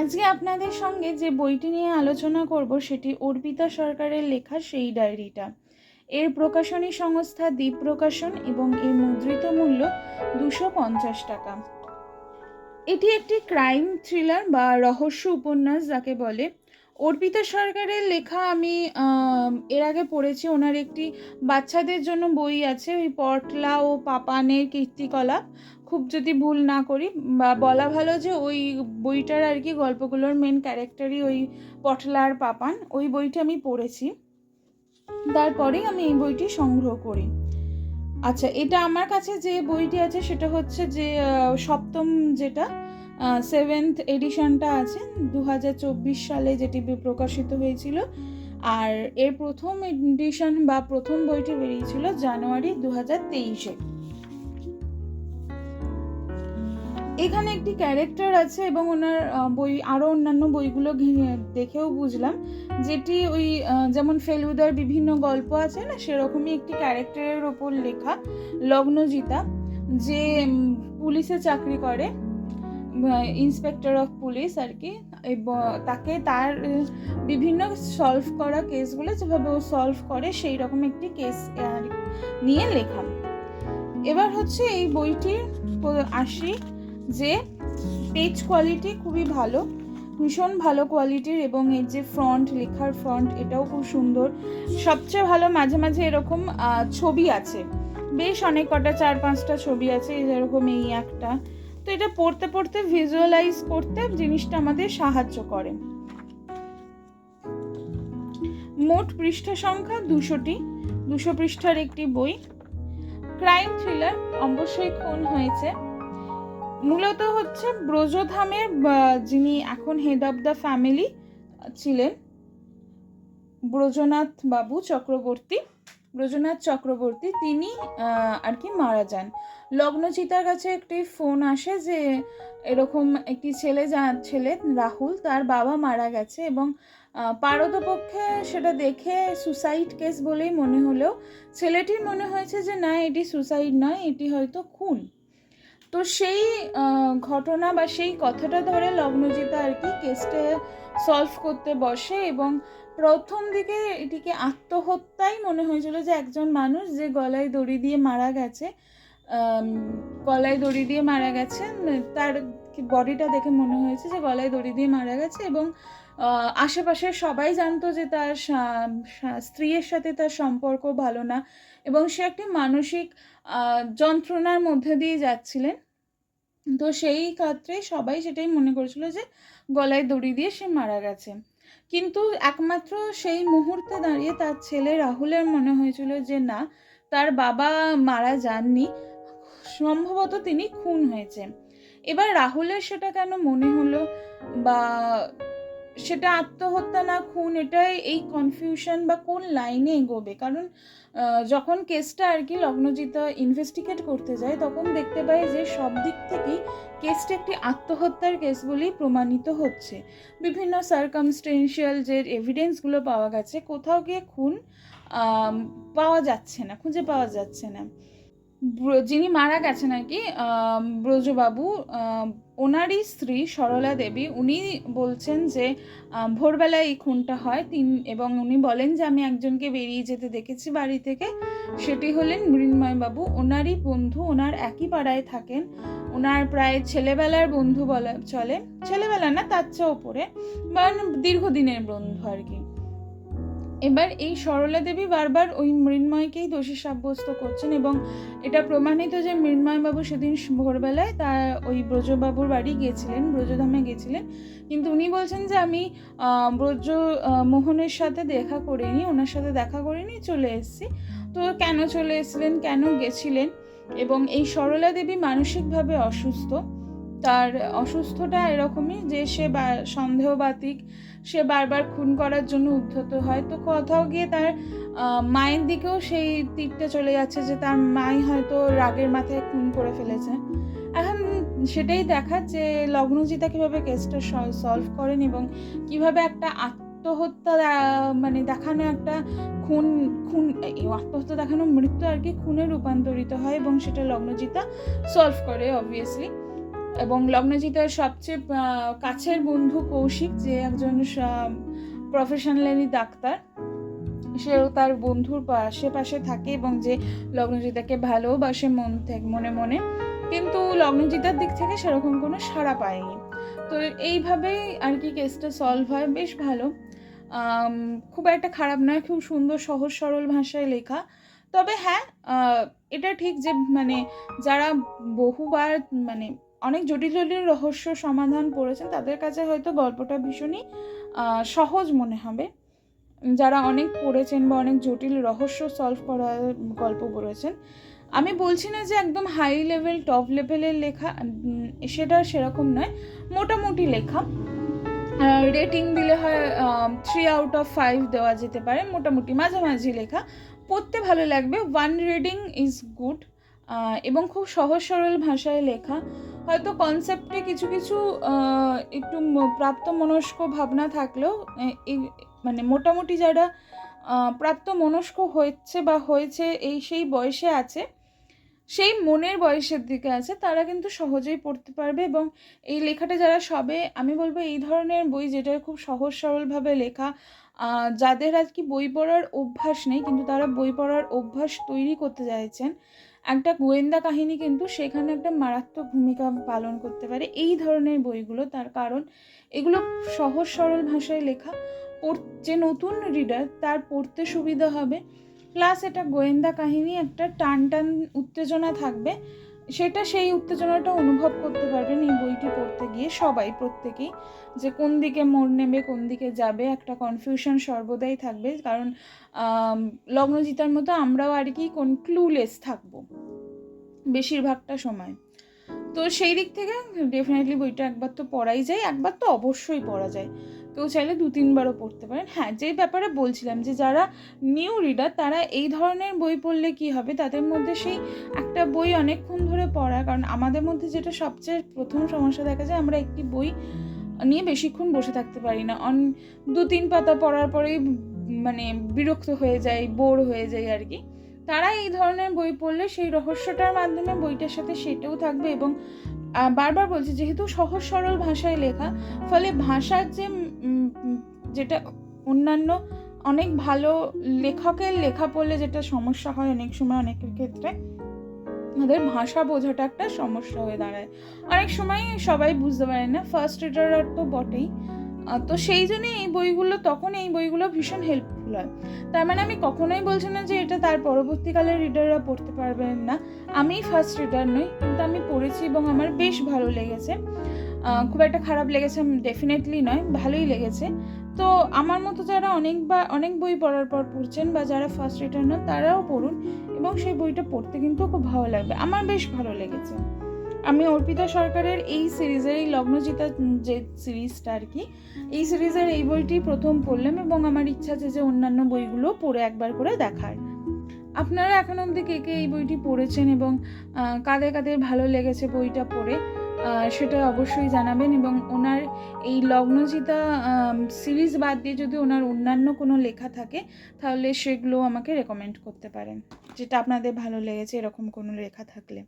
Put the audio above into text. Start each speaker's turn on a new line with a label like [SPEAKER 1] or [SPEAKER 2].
[SPEAKER 1] আজকে আপনাদের সঙ্গে যে বইটি নিয়ে আলোচনা করব, সেটি অর্পিতা সরকারের লেখা সেই ডায়েরিটা। এর প্রকাশনী সংস্থা দ্বীপ প্রকাশন এবং এর মুদ্রিত মূল্য দুশো পঞ্চাশ টাকা। এটি একটি ক্রাইম থ্রিলার বা রহস্য উপন্যাস, যাকে বলে অর্পিতা সরকারের লেখা আমি এর আগে পড়েছি। ওনার একটি বাচ্চাদের জন্য বই আছে, ওই পটলা ও পাপানের কীর্তিকলাপ খুব যদি ভুল না করি, বা বলা ভালো যে ওই বইটার আর কি গল্পগুলোর মেন ক্যারেক্টারই ওই পটলা আর পাপান। ওই বইটা আমি পড়েছি। তারপরেই আমি এই বইটি সংগ্রহ করি। আচ্ছা এটা আমার কাছে যে বইটি আছে, সেটা হচ্ছে যে সপ্তম যেটা সেভেন্থ এডিশনটা আছে দু হাজার চব্বিশ সালে যেটি প্রকাশিত হয়েছিল। আর এর প্রথম এডিশন বা প্রথম বইটি বেরিয়েছিল জানুয়ারি দু হাজার তেইশে। এখানে একটি ক্যারেক্টার আছে এবং ওনার বই আরও অন্যান্য বইগুলো দেখেও বুঝলাম। যেটি ওই যেমন ফেলুদার বিভিন্ন গল্প আছে না, সেরকমই একটি ক্যারেক্টারের ওপর লেখা লগ্নজিতা, যে পুলিশে চাকরি করে। ইন্সপেক্টর অফ পুলিশ আর কি তাকে তার বিভিন্ন সলভ করা কেসগুলো যেভাবে ও সলভ করে সেই রকম একটি কেস নিয়ে লেখা। এবার হচ্ছে এই বইটির আসি যে পেজ কোয়ালিটি খুবই ভালো, ভীষণ ভালো কোয়ালিটির এবং এর যে ফ্রন্ট লেখার ফ্রন্ট এটাও খুব সুন্দর। সবচেয়ে ভালো মাঝে মাঝে এরকম ছবি আছে। বেশ অনেক কটা, চার, পাঁচটা ছবি আছে যেরকম এই একটা। তো এটা পড়তে পড়তে ভিজুয়ালাইজ করতে জিনিসটা আমাদের সাহায্য করে। মোট পৃষ্ঠা সংখ্যা দুশোটি। দুশো পৃষ্ঠার একটি বই। ক্রাইম থ্রিলার অবশ্যই খুন হয়েছে। মূলত হচ্ছে ব্রজধামের যিনি এখন হেড অফ দ্য ফ্যামিলি ছিলেন, ব্রজনাথ বাবু চক্রবর্তী। ব্রজনাথ চক্রবর্তী তিনি আর কি মারা যান। লগ্নচিতার কাছে একটি ফোন আসে যে এরকম একটি ছেলে যা ছেলে রাহুল তার বাবা মারা গেছে এবং আহ, পারতপক্ষে সেটা দেখে সুসাইড কেস বলেই মনে হলেও ছেলেটির মনে হয়েছে যে না এটি সুসাইড নয় এটি হয়তো খুন। তো সেই ঘটনা বা সেই কথাটা ধরে লগ্নজিতা আর কি কেসটা সলভ করতে বসে এবং প্রথম দিকে এটিকে আত্মহত্যাই মনে হয়েছিল যে একজন মানুষ যে গলায় দড়ি দিয়ে মারা গেছে গলায় দড়ি দিয়ে মারা গেছে, তার বডিটা দেখে মনে হয়েছে যে গলায় দড়ি দিয়ে মারা গেছে এবং আশেপাশের সবাই জানতো যে তার স্ত্রীর সাথে তার সম্পর্ক ভালো না এবং সে একটি মানসিক যন্ত্রণার মধ্যে দিয়ে যাচ্ছিলেন। তো সেই ক্ষেত্রে সবাই সেটাই মনে করেছিল যে গলায় দড়ি দিয়ে সে মারা গেছে। কিন্তু একমাত্র সেই মুহূর্তে দাঁড়িয়ে তার ছেলে রাহুলের মনে হয়েছিল যে না, তার বাবা মারা যাননি, সম্ভবত তিনি খুন হয়েছে এবার রাহুলের সেটা কেন মনে হলো বা সেটা আত্মহত্যা না খুন, এটাই এই কনফিউশন বা কোন লাইনে এগোবে? কারণ যখন কেসটা আর কি লগ্নজিতা ইনভেস্টিগেট করতে যায়, তখন দেখতে পাই যে সব দিক থেকেই কেসটা একটি আত্মহত্যার কেস বলেই প্রমাণিত হচ্ছে। বিভিন্ন সার্কামস্টেন্সিয়াল যে এভিডেন্সগুলো পাওয়া গেছে, কোথাও গিয়ে খুন পাওয়া যাচ্ছে না, খুঁজে পাওয়া যাচ্ছে না। যিনি মারা গেছেন আর কি ব্রজবাবু ওনারই স্ত্রী সরলা দেবী, উনি বলছেন যে ভোরবেলায় এই খুনটা হয়। তিন, এবং উনি বলেন যে, আমি একজনকে বেরিয়ে যেতে দেখেছি বাড়ি থেকে। সেটি হলেন মৃন্ময়বাবু। ওনারই বন্ধু, ওনার একই পাড়ায় থাকেন। ওনার প্রায় ছেলেবেলার বন্ধু বলা চলে। ছেলেবেলা না, তার চেয়ে ওপরে। বা দীর্ঘদিনের বন্ধু আর কি। এবার এই সরলা দেবী বারবার ওই মৃন্ময়কেই দোষী সাব্যস্ত করছেন এবং এটা প্রমাণিত যে মৃন্ময় বাবু সেদিন ভোরবেলায় তার ওই ব্রজবাবুর বাড়ি গেছিলেন ব্রজধামে গেছিলেন কিন্তু উনি বলছেন যে আমি ব্রজ মোহনের সাথে দেখা করিনি, ওনার সাথে দেখা করিনি, চলে এসেছি। তো কেন চলে এসেছিলেন, কেন গেছিলেন? এবং এই সরলা দেবী মানসিকভাবে অসুস্থ। তার অসুস্থতা এরকমই যে সে সন্দেহবাতিক সে বারবার খুন করার জন্য উদ্ধত হয়। তো কোথাও গিয়ে তার মায়ের দিকেও সেই তীরটা চলে যাচ্ছে যে তার মাই হয়তো রাগের মাথায় খুন করে ফেলেছে। এখন সেটাই দেখা যে লগ্নজিতা কীভাবে কেসটা সলভ করেন এবং কীভাবে একটা আত্মহত্যা মানে দেখানো একটা খুন খুন আত্মহত্যা দেখানো মৃত্যু আর কি খুনে রূপান্তরিত হয় এবং সেটা লগ্নজিতা সলভ করে অবভিয়াসলি এবং লগ্নজিতার সবচেয়ে কাছের বন্ধু কৌশিক, যে একজন প্রফেশনালি ডাক্তার, সেও তার বন্ধুর পাশে পাশে থাকে এবং যে লগ্নজিতাকে ভালোবাসে মন থেকে, মনে মনে। কিন্তু লগ্নজিতার দিক থেকে সেরকম কোনো সাড়া পায়নি। তো এইভাবেই আর কি কেসটা সলভ হয়। বেশ ভালো। খুব একটা খারাপ নয়, খুব সুন্দর, সহজ, সরল ভাষায় লেখা। তবে হ্যাঁ এটা ঠিক যে মানে যারা বহুবার মানে অনেক জটিল জটিল রহস্য সমাধান পড়েছেন তাদের কাছে হয়তো গল্পটা ভীষণই সহজ মনে হবে। যারা অনেক পড়েছেন বা অনেক জটিল রহস্য সলভ করার গল্প পড়েছেন, আমি বলছি না যে একদম হাই লেভেল টপ লেভেলের লেখা সেটা সেরকম নয়। মোটামুটি লেখা। রেটিং দিলে হয় থ্রি আউট অফ ফাইভ দেওয়া যেতে পারে, মোটামুটি মাঝামাঝি লেখা। পড়তে ভালো লাগবে। ওয়ান রিডিং ইজ গুড এবং খুব সহজ সরল ভাষায় লেখা। হয়তো কনসেপ্টে কিছু কিছু একটু ম- প্রাপ্ত মনস্ক ভাবনা থাকলেও মানে মোটামুটি যারা আহ, প্রাপ্ত মনস্ক হচ্ছে বা হয়েছে এই সেই বয়সে আছে সেই মনের বয়সের দিকে আছে তারা কিন্তু সহজেই পড়তে পারবে এবং এই লেখাটা যারা সবে আমি বলব এই ধরনের বই যেটা খুব সহজ সরলভাবে লেখা যাদের আর কি বই পড়ার অভ্যাস নেই কিন্তু তারা বই পড়ার অভ্যাস তৈরি করতে চাইছেন একটা গোয়েন্দা কাহিনী কিন্তু সেখানে একটা মারাত্মক ভূমিকা পালন করতে পারে। এই ধরনের বইগুলো তার কারণ, এগুলো সহজ সরল ভাষায় লেখা। যে নতুন রিডার তার পড়তে সুবিধা হবে। প্লাস এটা গোয়েন্দা কাহিনী, একটা টান টান উত্তেজনা থাকবে। সেটা সেই উত্তেজনাটা অনুভব করতে পারবেন এই বইটি পড়তে গিয়ে সবাই প্রত্যেকেই, যে কোন দিকে মোড় নেবে, কোন দিকে যাবে, একটা কনফিউশন সর্বদাই থাকবে। কারণ লগ্নজিতার মতো আমরাও আর কি কোন ক্লুলেস থাকব বেশিরভাগটা সময়। তো সেই দিক থেকে ডেফিনেটলি বইটা একবার তো পড়াই যায়, একবার তো অবশ্যই পড়া যায়। কেউ চাইলে দু তিনবারও পড়তে পারেন। হ্যাঁ যে ব্যাপারে বলছিলাম যে যারা নিউ রিডার তারা এই ধরনের বই পড়লে কি হবে? তাদের মধ্যে সেই একটা বই অনেকক্ষণ ধরে পড়া, কারণ আমাদের মধ্যে যেটা সবচেয়ে প্রথম সমস্যা দেখা যায়, আমরা একটি বই নিয়ে বেশিক্ষণ বসে থাকতে পারি না। অন, দু তিন পাতা পড়ার পরেই মানে বিরক্ত হয়ে যায়, বোর হয়ে যায় আর কি। তারা এই ধরনের বই পড়লে সেই রহস্যটার মাধ্যমে বইটার সাথে সেটাও থাকবে এবং বারবার বলছি যেহেতু সহজ সরল ভাষায় লেখা, ফলে ভাষার যে যেটা অন্যান্য অনেক ভালো লেখকের লেখা পড়লে যেটা সমস্যা হয় অনেক সময় অনেকের ক্ষেত্রে, তাদের ভাষা বোঝাটা একটা সমস্যা হয়ে দাঁড়ায়। অনেক সময় সবাই বুঝতে পারে না ফার্স্ট রিডার তো বটেই। তো সেই জন্য এই বইগুলো, তখন এই বইগুলো ভীষণ হয় তার মানে আমি কখনোই বলছি না যে এটা তার পরবর্তীকালে রিডাররা পড়তে পারবেন না। আমি ফার্স্ট রিডার নই, কিন্তু আমি পড়েছি এবং আমার বেশ ভালো লেগেছে। খুব একটা খারাপ লেগেছে ডেফিনেটলি নয়, ভালোই লেগেছে। তো আমার মতো যারা অনেক বা, অনেক বই পড়ার পর পড়ছেন বা যারা ফার্স্ট রিটার্ন তারাও পড়ুন এবং সেই বইটা পড়তে কিন্তু খুব ভালো লাগবে। আমার বেশ ভালো লেগেছে। আমি অর্পিতা সরকারের এই সিরিজের এই লগ্নজিতা যে সিরিজটা আর কি, এই সিরিজের এই বইটি প্রথম পড়লাম এবং আমার ইচ্ছা আছে যে অন্যান্য বইগুলো পড়ে একবার করে দেখার। আপনারা এখন অবধি কে কে এই বইটি পড়েছেন এবং কাদের কাদের ভালো লেগেছে বইটা পড়ে সেটা অবশ্যই জানাবেন এবং ওনার এই লগ্নজিতা সিরিজ বাদ দিয়ে যদি ওনার অন্যান্য কোনো লেখা থাকে, তাহলে সেগুলো আমাকে রেকমেন্ড করতে পারেন, যেটা আপনাদের ভালো লেগেছে এরকম কোনো লেখা থাকলে।